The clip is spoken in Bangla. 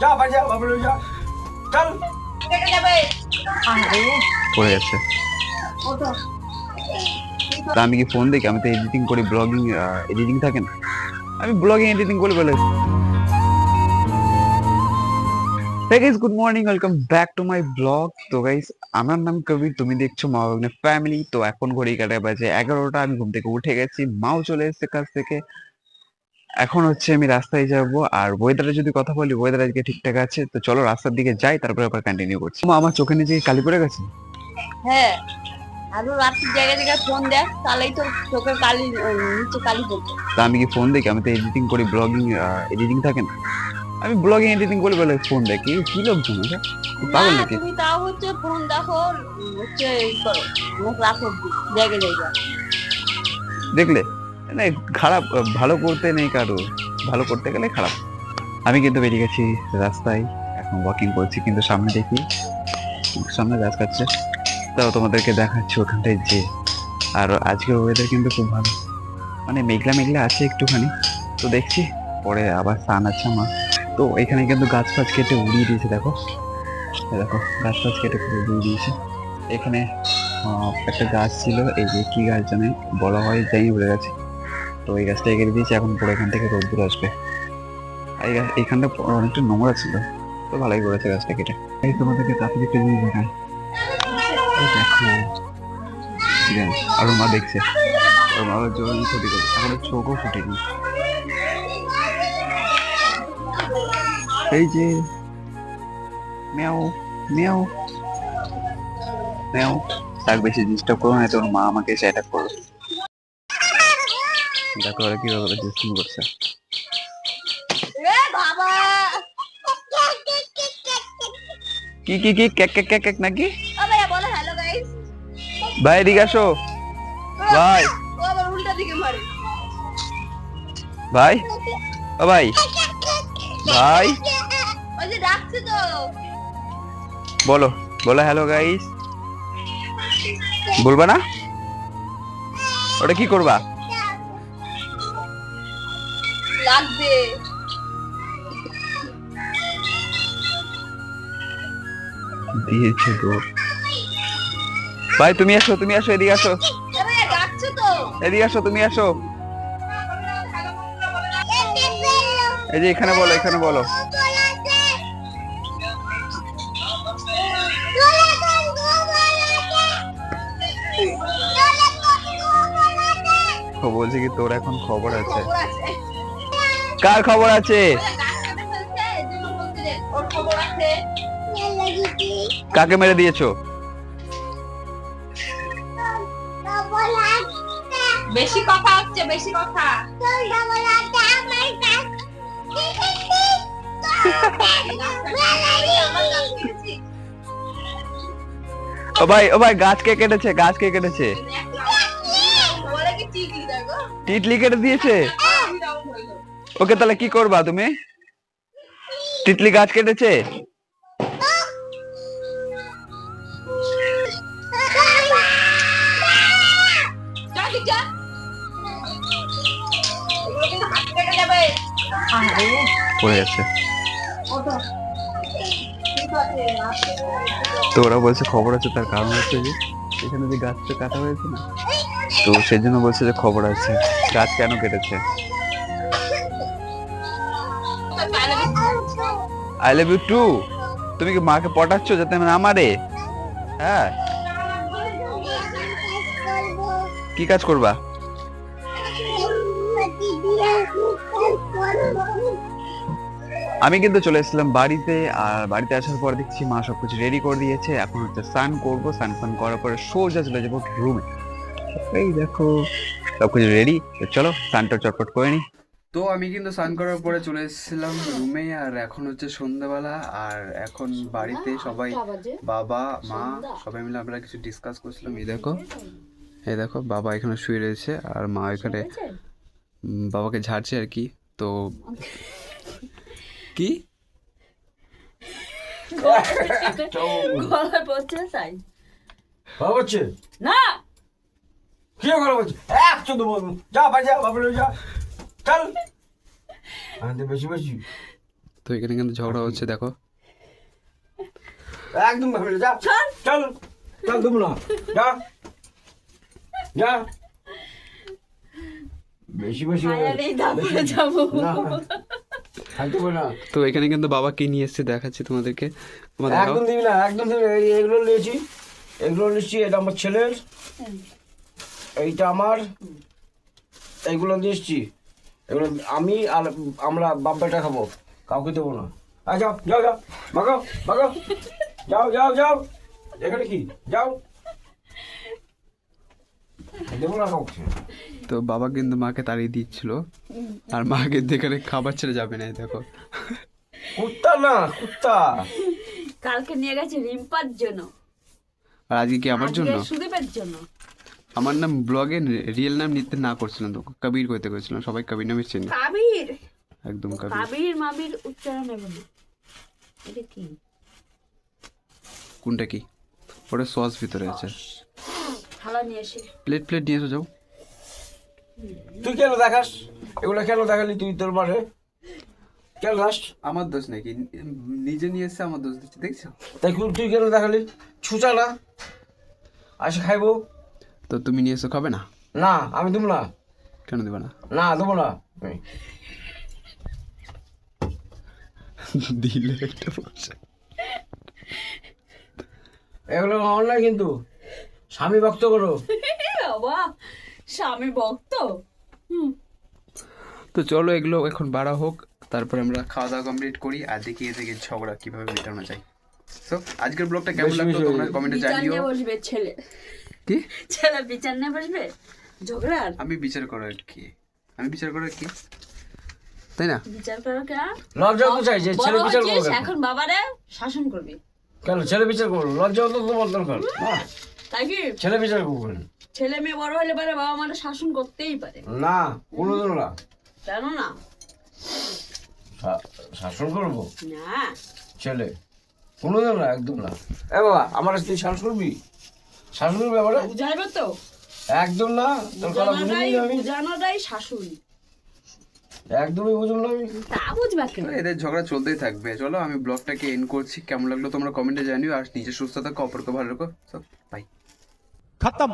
যা বাড়ি যা বাবু যা। চল। পড়ে যাচ্ছে তা আমি কি ফোন দেখি? আমি তো এডিটিং করি ব্লগিং এডিটিং থাকে না। আমি ব্লগিং এডিটিং করি বলে। Guys, good morning, welcome back to my vlog. তো গাইস আমার নাম কবির তুমি দেখছ মা বাগনে ফ্যামিলি তো এখন ঘড়ি কাটা বাজে এগারোটা আমি ঘুম থেকে উঠে গেছি মাও চলে এসেছে কাছ থেকে। এখন হচ্ছে আমি রাস্তায় যাব আর ওয়েদারে যদি কথা বলি ওয়েদার আজকে ঠিকঠাক আছে তো চলো রাস্তার দিকে যাই তারপরে আবার কন্টিনিউ করছি। আমার চোখে নিচে কি কালি পড়ে গেছে? হ্যাঁ আরও রাত্রির জায়গায় জায়গায় ফোন দেখ তাহলেই তো চোখের কালি নিচে কালি পড়বে। তা আমি কি ফোন দেখি? আমি তো এডিটিং করি ব্লগিং এডিটিং থাকে না। আমি ব্লগিং এডিটিং করি বলে ফোন দেখি। কি লোকজন এটা? পাগল নাকি? তুমি তাও হচ্ছে ফোন দেখো হচ্ছে এই করো মুখ রাখো জায়গায় জায়গায় দেখলে? না খারাপ, ভালো করতে নেই কারও, ভালো করতে গেলে খারাপ। আমি কিন্তু বেরিয়ে গেছি রাস্তায়, এখন ওয়াকিং করছি, কিন্তু সামনে দেখি, সামনে গাছ কাটছে। তাও তোমাদেরকে দেখাচ্ছি ওখানটায় যে, আর আজকের ওয়েদার কিন্তু খুব ভালো। মানে মেঘলা মেঘলা আছে একটুখানি, তো দেখছি, পরে আবার সান আছে আমার। তো এখানে কিন্তু গাছ ফাছ কেটে উড়িয়ে দিয়েছে, দেখো। দেখো, গাছ ফাছ কেটে পুরো উড়িয়ে দিয়েছে। এখানে একটা গাছ ছিল, এই যে কী গাছ জানে, বলা হয় যাই উড়ে গেছে। তো এই গাছটা এগিয়ে দিয়েছে, এখন পরে এখান থেকে রোদ্দুর আসবে। এই গাছ- এইখানটা অনেকটা নোংরা ছিল, তো ভালোই করেছে গাছটা কেটে। এই তোমাদেরকে তাড়াতাড়ি একটা জিনিস দেখায় আর মা দেখছে। ওর মা জোর ক্ষতি করছে এখন চোখও ফুটেনি। এই যে মেও মেও মেও তাক বেশি ডিস্টার্ব করো না তোর মা আমাকে অ্যাটাক করবে। দেখো ওরা কীভাবে দুষ্টিং করছে। এ বাবা! কি কি কি? কেক কেক কেক কেক নাকি? ভাই এদিকে আসো। ভাই। ভাই। ও ভাই। ভাই। বলো বলো হ্যালো গাইস বলবা না? ওটা কি করবা? লাগবে। দিয়েছে তো। ভাই তুমি আসো তুমি আসো এদিকে আসো। এদিকে আসো তুমি আসো। এই যে এখানে বলো এখানে বলো। ও বলছে কি তোর এখন খবর আছে। খবর আছে। কার খবর আছে? কাকে মেরে দিয়েছ? বেশি কথা হচ্ছে বেশি কথা। ও ভাই ও ভাই গাছ কে কেটেছে গাছ কে কেটেছে? টিটলি। কেটে দিয়েছে? ওকে তাহলে কি করবা তুমি? টিটলি গাছ কেটেছে? পড়ে আসতে তো ওরা বলছে খবর আছে, তার কারণ হচ্ছে যে এখানে যে গাছটা কাটা হয়েছে না তো সেই জন্য বলছে যে খবর আছে, গাছ কেন কেটেছে? আই লাভ ইউ টু তুমি কি মাকে পটাচ্ছ যাতে না মারে? হ্যাঁ। কি কাজ করবা? আমি কিন্তু চলে এসেছিলাম বাড়িতে, আর বাড়িতে আসার পর দেখছি মা সবকিছু রেডি করে দিয়েছে। এখন হচ্ছে স্নান করব, স্নান ফান করার পরে সোজা চলে যাব রুমে এই দেখো, সবকিছু রেডি চলো, স্নানটা চটপট করে নি তো আমি কিন্তু স্নান করার পরে চলে এসেছিলাম রুমে আর এখন হচ্ছে সন্ধ্যাবেলা আর এখন বাড়িতে সবাই বাবা মা সবাই মিলে আমরা কিছু ডিসকাস করছিলাম। এই দেখো এই দেখো বাবা এখানে শুয়ে রয়েছে আর মা এখানে বাবাকে ঝাড়ছে আর কি। তো কি? না কি যা যা। চল। আমাদের বেশি বেশি তো এখানে কিন্তু ঝগড়া হচ্ছে দেখো। একদম ভাবে যা। চল। চল দেবো না। যা। যা। বেশি বেশি যাব। তো এখানে কিন্তু বাবা কি নিয়ে এসছে দেখাচ্ছি তোমাদেরকে। একদম দিবি না একদম দিবি না। এই- এগুলো নিয়েছি। এগুলো নিচ্ছি এটা আমার ছেলের। এইটা আমার। এইগুলো দিয়ে এসছি। এগুলো আমি আর আমরা বাপ বেটা খাব। কাউকে দেবো না। আয় যাও যাও যাও। ভাগো ভাগো যাও যাও যাও। এখানে কি? যাও। দেবো না কাউকে। তো বাবা কিন্তু মাকে তাড়িয়ে দিচ্ছিল। আর মা কিন্তু এখানে খাবার ছেড়ে যাবে না দেখো। কুত্তা না কুত্তা। কালকে নিয়ে গেছে রিম্পার জন্য। আর আজকে কি আমার জন্য? সুদীপের জন্য। আমার নাম ব্লগে রিয়েল নাম নিতে না করছিলাম তো কবির কইতে করেছিলাম সবাই কবির নামে চেনে। কাবির? একদম কবির। কাবির মাবির উচ্চারণ নেব না। এটা কি? কোনটা কি? ওটা সস ভিতরে আছে। থালা নিয়ে এসে। প্লেট প্লেট নিয়ে এসো যাও। তুই কেন দেখাস? এগুলো কেন দেখালি তুই তোর মাঠে? কেন দাস আমার দোষ নাকি নিজে নিয়ে এসে আমার দোষ দিচ্ছে দেখছ? তাই তুই- তুই কেন দেখালি? ছুচা না। আসে খাইবো। তো তুমি নিয়ে এসো খাবে না? না আমি দেবো না। কেন দেবে না? না দেবো না। দিলে একটা পয়সা। এগুলো আমার না কিন্তু। স্বামী ভক্ত করো। বাবা স্বামী ভক্ত? তো চলো এগুলো এখন বাড়া হোক তারপর আমরা খাওয়া দাওয়া কমপ্লিট করি আর দেখি এ থেকে ঝগড়া কীভাবে মেটানো যায়। তো আজকের ব্লগটা কেমন লাগল তোমরা কমেন্টে জানিও। ছেলে। কি? ছেলে বিচার নিয়ে বসবে? ঝগড়ার আমি বিচার করার কি? আমি বিচার করার কি? তাই না? বিচার করো কেন লজ্জা তো চাই যে ছেলে বিচার করব? এখন বাবারে শাসন করবি। কেন? ছেলে বিচার করব? লজ্জা তো তোমার দরকার। না তাই কি? ছেলে বিচার করব? ছেলে মেয়ে বড় হলে পারে বাবা মারা শাসন করতেই পারে। না কোনোদিন না। কেন না? শাসন করব? না। ছেলে? কোনোদিন না একদম না। এ বাবা আমার তুই শাসন করবি? শাশুড়ির ব্যাপারে? তো। একদম না? তোর কথা আমি। শাশুড়ি। একদমই আমি। তা বুঝবা কেন? এদের ঝগড়া চলতেই থাকবে। চলো আমি ব্লগটাকে এন্ড করছি। কেমন লাগল তোমরা কমেন্টে জানিও। আর নিজে সুস্থ থাকো অপরকে ভালো রাখো। সব বাই খতম।